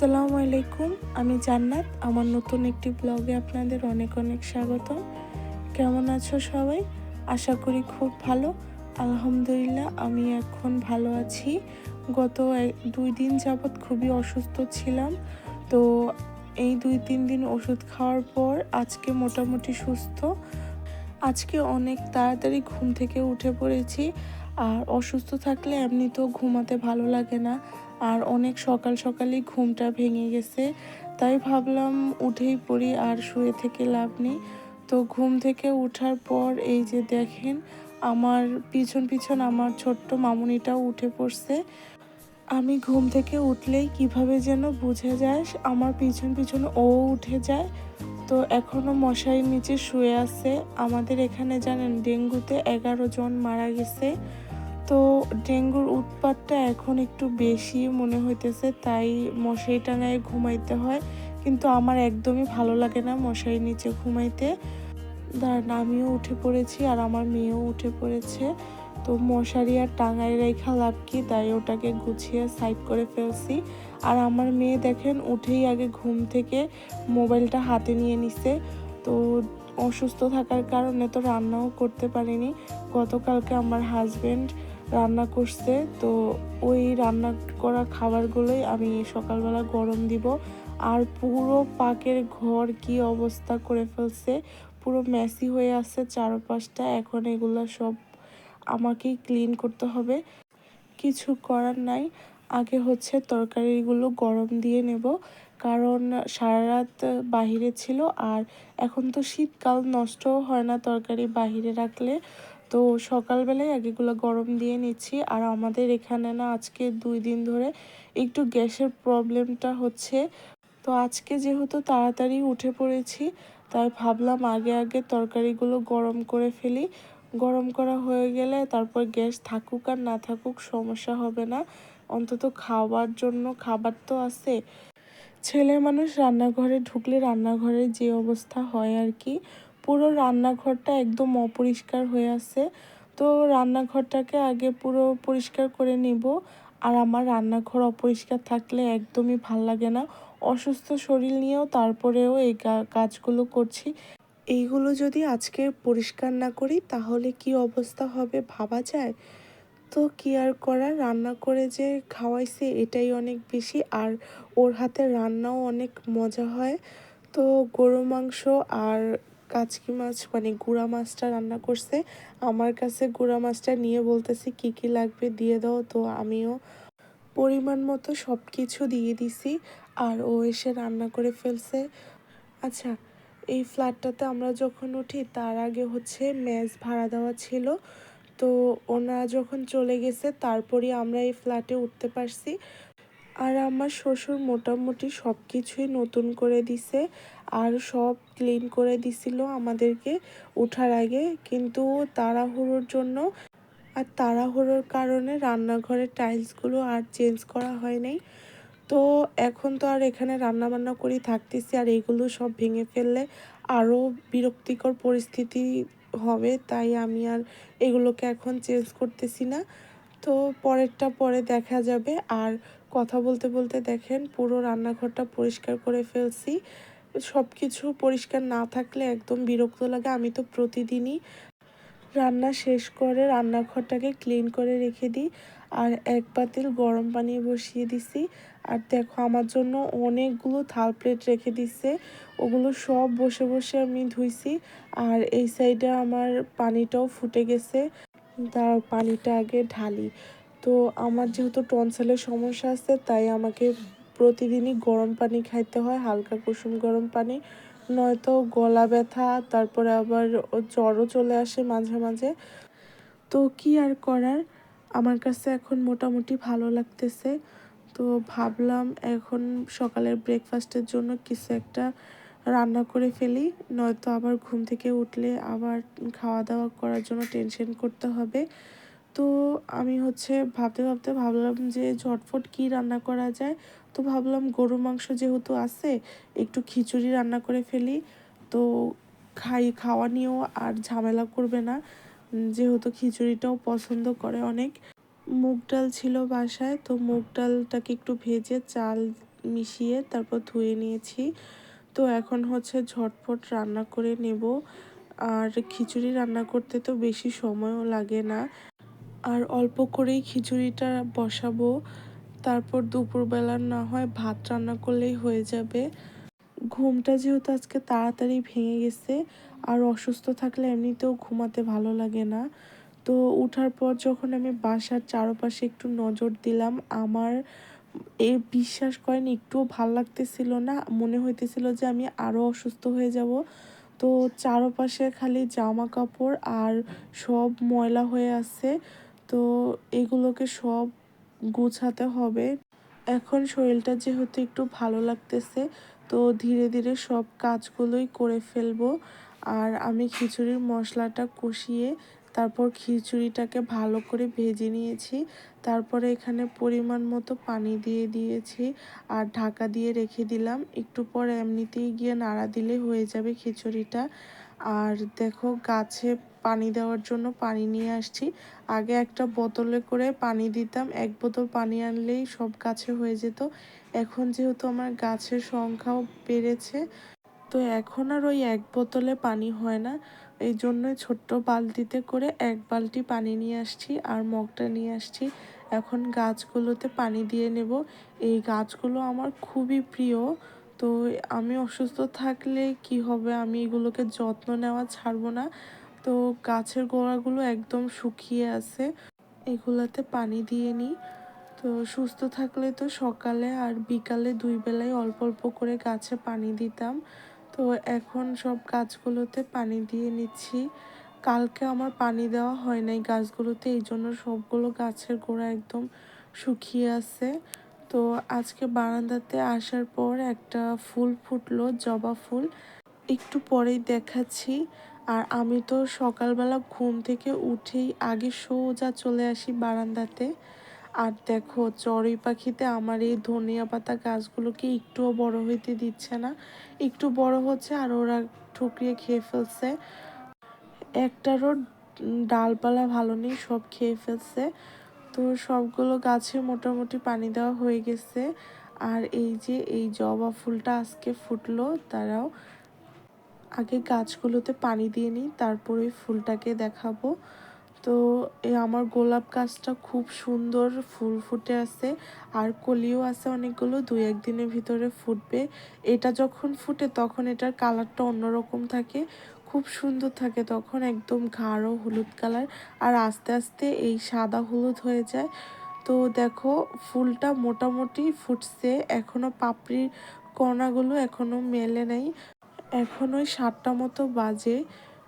আসসালামু আলাইকুম, আমি জান্নাত। আমার নতুন একটি ব্লগে আপনাদের অনেক অনেক স্বাগত কেমন আছো সবাই? আশা করি খুব ভালো। আলহামদুলিল্লাহ, আমি এখন ভালো আছি। গত দুই দিন যাবৎ খুবই অসুস্থ ছিলাম। তো এই দুই, তিন দিন ওষুধ খাওয়ার পর আজকে মোটামুটি সুস্থ। আজকে অনেক তাড়াতাড়ি ঘুম থেকে উঠে পড়েছি। আর অসুস্থ থাকলে এমনিতেও ঘুমাতে ভালো লাগে না। আর অনেক সকাল সকালই ঘুমটা ভেঙে গেছে। তাই ভাবলাম উঠেই পড়ি আর শুয়ে থেকে লাভ নেই। তো ঘুম থেকে ওঠার পর এই যে দেখেন, আমার পিছন পিছন আমার ছোট্ট মামুনিটাও উঠে পড়ছে। আমি ঘুম থেকে উঠলেই কীভাবে যেন বুঝে যায়, আমার পিছন পিছন ও উঠে যায়। তো এখনও মশারির নিচে শুয়ে আছে। আমাদের এখানে জানেন, ডেঙ্গুতে এগারো জন মারা গেছে। তো ডেঙ্গুর উৎপাতটা এখন একটু বেশি মনে হইতেছে, তাই মশারি টাঙায় ঘুমাইতে হয়। কিন্তু আমার একদমই ভালো লাগে না মশারির নিচে ঘুমাইতে। দাঁড়ান, আমিও উঠে পড়েছি আর আমার মেয়েও উঠে পড়েছে। তো মশারি আর টাঙায় রেখা লাভ কি? তাই ওটাকে গুছিয়ে সাইড করে ফেলছি। আর আমার মেয়ে দেখেন উঠেই আগে ঘুম থেকে মোবাইলটা হাতে নিয়ে নিছে। তো অসুস্থ থাকার কারণে তো রান্নাও করতে পারিনি। গতকালকে আমার হাজবেন্ড রান্না করছে, তো ওই রান্না করা খাবারগুলোই আমি সকালবেলা গরম দিব। আর পুরো পাকের ঘর কি অবস্থা করে ফেলছে, পুরো মেসি হয়ে আছে চারপাশটা। এখন এগুলো সব আমাকেই ক্লিন করতে হবে। কিছু করার নাই, আগে হচ্ছে তরকারিগুলো গরম দিয়ে নেব। কারণ সারা রাত বাহিরে ছিল, আর এখন তো শীতকাল, নষ্টও হয় না তরকারি বাহিরে রাখলে। তো সকালবেলায় আগেগুলো গরম দিয়ে নিচ্ছি। আর আমাদের এখানে না আজকে দুই দিন ধরে একটু গ্যাসের প্রবলেমটা হচ্ছে। তো আজকে যেহেতু তাড়াতাড়ি উঠে পড়েছি, তাই ভাবলাম আগে আগে তরকারিগুলো গরম করে ফেলি। গরম করা হয়ে গেলে তারপর গ্যাস থাকুক আর না থাকুক সমস্যা হবে না। অন্তত খাওয়ার জন্য খাবার তো আছে। ছেলে মানুষ রান্নাঘরে ঢুকলে রান্নাঘরের যে অবস্থা হয় আর কি। পুরো রান্নাঘরটা একদম অপরিষ্কার হয়ে আছে। তো রান্নাঘরটাকে আগে পুরো পরিষ্কার করে নিব। আর আমার রান্নাঘর অপরিষ্কার থাকলে একদমই ভালো লাগে না। অসুস্থ শরীর নিয়েও তারপরেও এই কাজগুলো করছি। এইগুলো যদি আজকে পরিষ্কার না করি, তাহলে কি অবস্থা হবে ভাবা যায়? তো কি আর করা রান্না করে যে খাওয়াইছে এটাই অনেক বেশি। আর ওর হাতে রান্নাও অনেক মজা হয়। তো গরু মাংস আর কাচকি মাছ মানে গুঁড়া মাছটা রান্না করছে। আমার কাছে গুঁড়া মাছটা নিয়ে বলতেছে, কি কি লাগবে দিয়ে দাও। তো আমিও পরিমাণ মতো সব কিছু দিয়ে দিছি আর ও এসে রান্না করে ফেলছে। আচ্ছা এই ফ্ল্যাটটাতে আমরা যখন উঠি, তার আগে হচ্ছে মেজ ভাড়া দেওয়া ছিল। তো ওনারা যখন চলে গেছে, তারপরই আমরা এই ফ্ল্যাটে উঠতে পারছি। আর আমার শ্বশুর মোটামুটি সব কিছুই নতুন করে দিছে আর সব ক্লিন করে দিছিল আমাদেরকে ওঠার আগে। কিন্তু তাড়াহুড়োর জন্য আর তাড়াহুড়োর কারণে রান্নাঘরের টাইলসগুলো আর চেঞ্জ করা হয় নাই। তো এখন তো আর এখানে রান্না বান্না করি থাকতেছি আর এগুলো সব ভেঙে ফেললে আরও বিরক্তিকর পরিস্থিতি হবে, তাই আমি আর এগুলোকে এখন চেঞ্জ করতেছি না। তো পরেরটা পরে দেখা যাবে। আর কথা বলতে বলতে দেখেন, পুরো রান্নাঘরটা পরিষ্কার করে ফেলছি। সব কিছু পরিষ্কার না থাকলে একদম বিরক্ত লাগে। আমি তো প্রতিদিনই রান্না শেষ করে রান্নাঘরটাকে ক্লিন করে রেখে দিই। আর এক পাতিল গরম পানি বসিয়ে দিছি। আর দেখো, আমার জন্য অনেকগুলো থাল প্লেট রেখে দিছে। ওগুলো সব বসে বসে আমি ধুইছি। আর এই সাইডে আমার পানিটাও ফুটে গেছে। তার পানিটা আগে ঢালি। তো আমার যেহেতু টনসেলের সমস্যা আছে, তাই আমাকে প্রতিদিনই গরম পানি খাইতে হয়, হালকা কুসুম গরম পানি। নয়তো গলা ব্যথা, তারপরে আবার জ্বরও চলে আসে মাঝে মাঝে। তো কি আর করার? আমার কাছে এখন মোটামুটি ভালো লাগতেছে। তো ভাবলাম এখন সকালের ব্রেকফাস্টের জন্য কিছু একটা রান্না করে ফেলি, নয়তো আবার ঘুম থেকে উঠলে আবার খাওয়া দাওয়া করার জন্য টেনশন করতে হবে। তো আমি হচ্ছে ভাবতে ভাবতে ভাবলাম যে ঝটফট কি রান্না করা যায়? তো ভাবলাম গরু মাংস যেহেতু আছে, একটু খিচুড়ি রান্না করে ফেলি। তো খাই, খাওয়া নিয়েও আর ঝামেলা করবে না, যেহেতু খিচুড়িটাও পছন্দ করে অনেক। মুগ ডাল ছিল বাসায়, তো মুগ ডালটাকে একটু ভেজে চাল মিশিয়ে তারপর ধুয়ে নিয়েছি। তো এখন হচ্ছে ঝটপট রান্না করে নেব। আর খিচুড়ি রান্না করতে তো বেশি সময়ও লাগে না। আর অল্প করেই খিচুড়িটা বসাবো। তারপর দুপুরবেলা না হয় ভাত রান্না করলেই হয়ে যাবে। ঘুমটা যেহেতু আজকে তাড়াতাড়ি ভেঙে গেছে, আর অসুস্থ থাকলে এমনিতেও ঘুমাতে ভালো লাগে না। তো উঠার পর যখন আমি বাসার চারপাশে একটু নজর দিলাম, আমার এ বিশ্বাস করেন, একটুও ভালো লাগতেছিল না। মনে হইতেছিল যে আমি আরও অসুস্থ হয়ে যাব। তো চারপাশে খালি জামা কাপড় আর সব ময়লা হয়ে আছে। তো এগুলোকে সব গুছাতে হবে। এখন শরীরটা যেহেতু একটু ভালো লাগতেছে, তো ধীরে ধীরে সব কাজগুলোই করে ফেলব। আর আমি খিচুড়ির মশলাটা কষিয়ে তারপর খিচুড়িটাকে ভালো করে ভেজে নিয়েছি। তারপরে এখানে পরিমাণ মতো পানি দিয়ে দিয়েছি আর ঢাকা দিয়ে রেখে দিলাম। একটু পর এমনিতেই গিয়ে নাড়া দিলে হয়ে যাবে খিচুড়িটা। আর দেখো গাছে পানি দেওয়ার জন্য পানি নিয়ে আসছি। আগে একটা বোতলে করে পানি দিতাম। এক বোতল পানি আনলেই সব গাছে হয়ে যেত। এখন যেহেতু আমার গাছের সংখ্যাও বেড়েছে, তো এখন আর ওই এক বোতলে পানি হয় না। এই জন্যই ছোট্ট বালতিতে করে এক বালতি পানি নিয়ে আসছি আর মগটা নিয়ে আসছি। এখন গাছগুলোতে পানি দিয়ে নেব। এই গাছগুলো আমার খুবই প্রিয়। তো আমি অসুস্থ থাকলে কি হবে? আমি এগুলোকে যত্ন নেওয়া ছাড়বো না। তো গাছের গোড়াগুলো একদম শুকিয়ে আছে। এগুলোতে পানি দিয়ে নিই। তো সুস্থ থাকলে তো সকালে আর বিকালে দুই বেলায় অল্প অল্প করে গাছে পানি দিতাম। তো এখন সব গাছগুলোতে পানি দিয়ে নিচ্ছি। কালকে আমার পানি দেওয়া হয় নাই গাছগুলোতে, এই জন্য সবগুলো গাছের গোড়া একদম শুকিয়ে আছে। তো আজকে বারান্দাতে আসার পর একটা ফুল ফুটলো, জবা ফুল। একটু পরেই দেখাচ্ছি। আর আমি তো সকালবেলা ঘুম থেকে উঠেই আগে সোজা চলে আসি বারান্দাতে। আর দেখো, চড়ুই পাখিতে আমার এই ধনিয়া পাতা গাছগুলোকে একটুও বড় হইতে দিচ্ছে না। একটু বড় হচ্ছে আর ওরা ঠুকরিয়ে খেয়ে ফেলছে। একটারও ডালপালা ভালো নেই, সব খেয়ে ফেলছে। তো সবগুলো গাছে মোটামুটি পানি দেওয়া হয়ে গেছে। আর এই যে, এই জবা ফুলটা আজকে ফুটলো তারাও আগে গাছগুলোতে পানি দিয়ে নিই, তারপরে ফুলটাকে দেখাবো। তো এই আমার গোলাপ গাছটা খুব সুন্দর ফুল ফুটে আছে। আর কলিও আছে অনেকগুলো, দুই একদিনের ভিতরে ফুটবে। এটা যখন ফুটে তখন এটার কালারটা অন্যরকম থাকে, খুব সুন্দর থাকে তখন, একদম গাঢ় হলুদ কালার। আর আস্তে আস্তে এই সাদা হলুদ হয়ে যায়। তো দেখো, ফুলটা মোটামুটি ফুটছে, এখনও পাপড়ির কণাগুলো এখনও মেলে নাই। এখন ওই সাতটা মতো বাজে।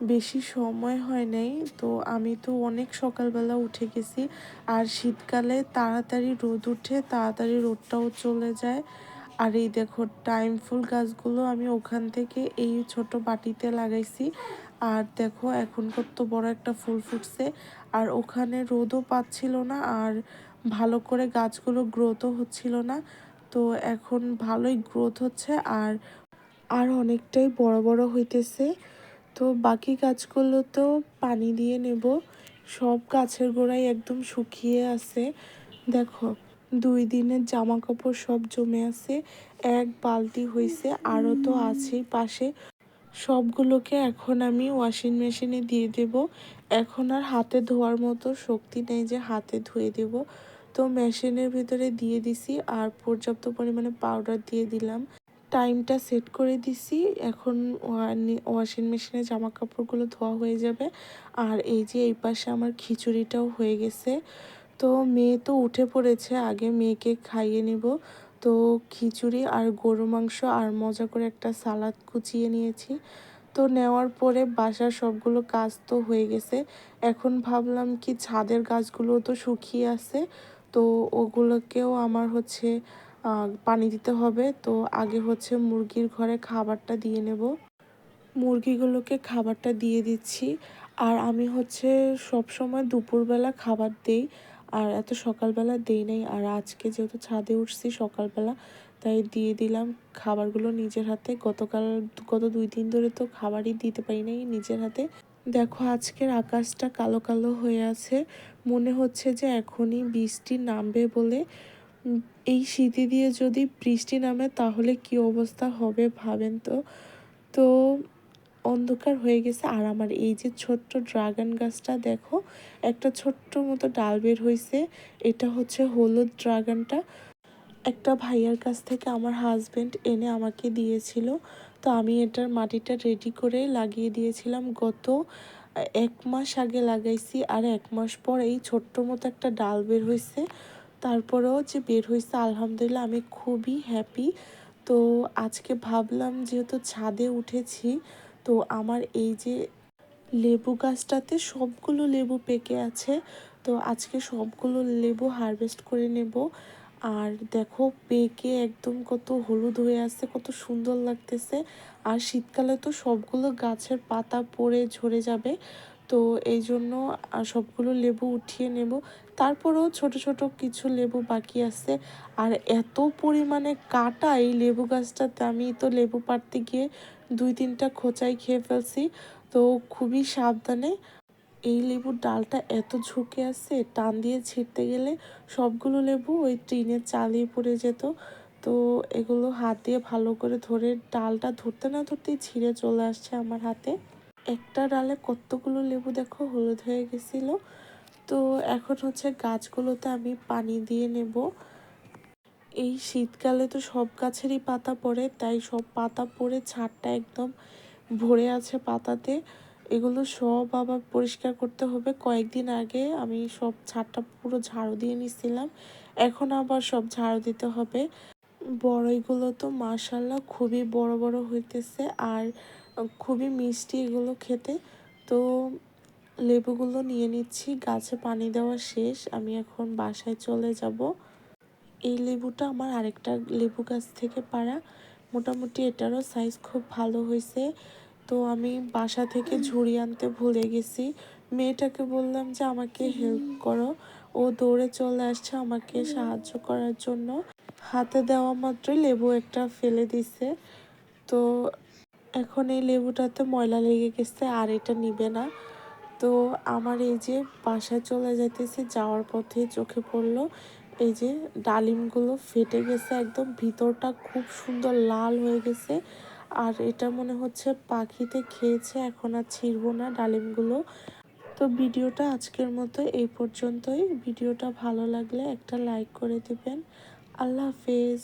বেশি সময় হয় নাই। তো আমি তো অনেক সকালবেলা উঠে গেছি। আর শীতকালে তাড়াতাড়ি রোদ উঠে তাড়াতাড়ি রোদটাও চলে যায়। আর এই দেখো, টাইম ফুল গাছগুলো আমি ওখান থেকে এই ছোট বাটিতে লাগাইছি। আর দেখো এখন কত বড় একটা ফুল ফুটছে। আর ওখানে রোদও পাচ্ছিল না আর ভালো করে গাছগুলো গ্রোথও হচ্ছিল না। তো এখন ভালোই গ্রোথ হচ্ছে আর আর অনেকটাই বড় বড় হইতেছে। তো বাকি গাছগুলো তো পানি দিয়ে নেব। সব গাছের গোড়ায় একদম শুকিয়ে আছে। দেখো, দুই দিনের জামা কাপড় সব জমে আছে। এক বালতি হয়েছে আরও তো আছেই পাশে। সবগুলোকে এখন আমি ওয়াশিং মেশিনে দিয়ে দেব। এখন আর হাতে ধোয়ার মতো শক্তি নেই যে হাতে ধুয়ে দেব। তো মেশিনের ভিতরে দিয়ে দিছি আর পর্যাপ্ত পরিমাণে পাউডার দিয়ে দিলাম। টাইমটা সেট করে দিছি। এখন ওয়াশিং মেশিনে জামা কাপড়গুলো ধোয়া হয়ে যাবে। আর এই যে এই পাশে আমার খিচুড়িটাও হয়ে গেছে। তো মেয়ে তো উঠে পড়েছে, আগে মেয়েকে খাইয়ে নিব। তো খিচুড়ি আর গরু মাংস আর মজা করে একটা সালাদ কুচিয়ে নিয়েছি। তো নেওয়ার পরে বাসার সবগুলো কাজ তো হয়ে গেছে। এখন ভাবলাম কি ছাদের গাছগুলো তো শুকিয়ে আছে। তো ওগুলোকেও আমার হচ্ছে পানি দিতে হবে। তো আগে হচ্ছে মুরগির ঘরে খাবারটা দিয়ে নেব। মুরগিগুলোকে খাবারটা দিয়ে দিচ্ছি। আর আমি হচ্ছে সব সময় দুপুরবেলা খাবার দেই। আর এত সকালবেলা দেই নাই। আর আজকে যেহেতু ছাদে উঠছি সকালবেলা, তাই দিয়ে দিলাম। খাবারগুলো নিজের হাতে। গতকাল, গত দুই দিন ধরে তো খাবারই দিতে পারি নাই নিজের হাতে। দেখো, আজকের আকাশটা কালো কালো হয়ে আছে। মনে হচ্ছে যে এখনই বৃষ্টি নামবে বলে। এই শীতে দিয়ে যদি বৃষ্টি নামে, তাহলে কি অবস্থা হবে ভাবেন তো? তো অন্ধকার হয়ে গেছে। আর আমার এই যে ছোট্ট ড্রাগন গাছটা, দেখো, একটা ছোট্ট মতো ডাল বের হয়েছে এটা হচ্ছে হলুদ ড্রাগনটা। একটা ভাইয়ার কাছ থেকে আমার হাজবেন্ড এনে আমাকে দিয়েছিল। তো আমি এটার মাটিটা রেডি করে লাগিয়ে দিয়েছিলাম। গত এক মাস আগে লাগাইছি। আর এক মাস পর এই ছোট্ট মতো একটা ডাল বের হয়েছে তারপরেও যে বের হয়েছে আলহামদুলিল্লাহ আমি খুবই হ্যাপি তো আজকে ভাবলাম যেহেতু ছাদে উঠেছি, তো আমার এই যে লেবু গাছটাতে সবগুলো লেবু পেকে আছে, তো আজকে সবগুলো লেবু হারভেস্ট করে নেব। আর দেখো, পেকে একদম কত হলুদ হয়ে আছে, কত সুন্দর লাগতেছে। আর শীতকালে তো সবগুলো গাছের পাতা পড়ে ঝরে যাবে, তো এই জন্য সবগুলো লেবু উঠিয়ে নেব। তারপরেও ছোট ছোট কিছু লেবু বাকি আছে। আর এত পরিমাণে কাটা এই লেবু গাছটাতে, আমি তো লেবু পাড়তে গিয়ে দুই তিনটা খোঁচাই খেয়ে ফেলছি। তো খুবই সাবধানে এই লেবুর ডালটা এত ঝুঁকে আছে, টান দিয়ে ছিঁড়তে গেলে সবগুলো লেবু ওই টিনের চালিয়ে পড়ে যেত। তো এগুলো হাত দিয়ে ভালো করে ধরে ডালটা ধরতে না ধরতেই ছিঁড়ে চলে আসছে আমার হাতে। একটা ডালে কতগুলো লেবু দেখো, হলুদ হয়ে গেছিল। তো এখন হচ্ছে গাছগুলোতে আমি পানি দিয়ে নেব। এই শীতকালে তো সব গাছেরই পাতা পড়ে, তাই সব পাতা পড়ে ছাদটা একদম ভরে আছে পাতাতে। এগুলো সব আবার পরিষ্কার করতে হবে। কয়েকদিন আগে আমি সব ছাদটা পুরো ঝাড়ু দিয়ে নিছিলাম, এখন আবার সব ঝাড়ু দিতে হবে। বড়ইগুলো তো মাসাল্লাহ খুবই বড় বড় হইতেছে আর খুবই মিষ্টি এগুলো খেতে। তো লেবুগুলো নিয়ে নিচ্ছি, গাছে পানি দেওয়া শেষ, আমি এখন বাসায় চলে যাব। এই লেবুটা আমার আরেকটা লেবু গাছ থেকে পাড়া। মোটামুটি এটারও সাইজ খুব ভালো হয়েছে। তো আমি বাসা থেকে ঝুড়ি আনতে ভুলে গেছি। মেয়েটাকে বললাম যে, আমাকে হেল্প করো। ও দৌড়ে চলে আসছে আমাকে সাহায্য করার জন্য। হাতে দেওয়া মাত্রই লেবু একটা ফেলে দিছে। তো এখন এই লেবুটাতে ময়লা লেগে গেছে, আর এটা নিবে না। তো আমার এই যে বাসায় চলে যাইতেছি, যাওয়ার পথে চোখে পড়ল, এই যে ডালিমগুলো ফেটে গেছে একদম, ভিতরটা খুব সুন্দর লাল হয়ে গেছে। আর এটা মনে হচ্ছে পাখিতে খেয়েছে, এখন আর ছিঁড়বো না ডালিমগুলো। তো ভিডিওটা আজকের মতো এই পর্যন্তই। ভিডিওটা ভালো লাগলে একটা লাইক করে দেবেন। আল্লাহ হাফেজ।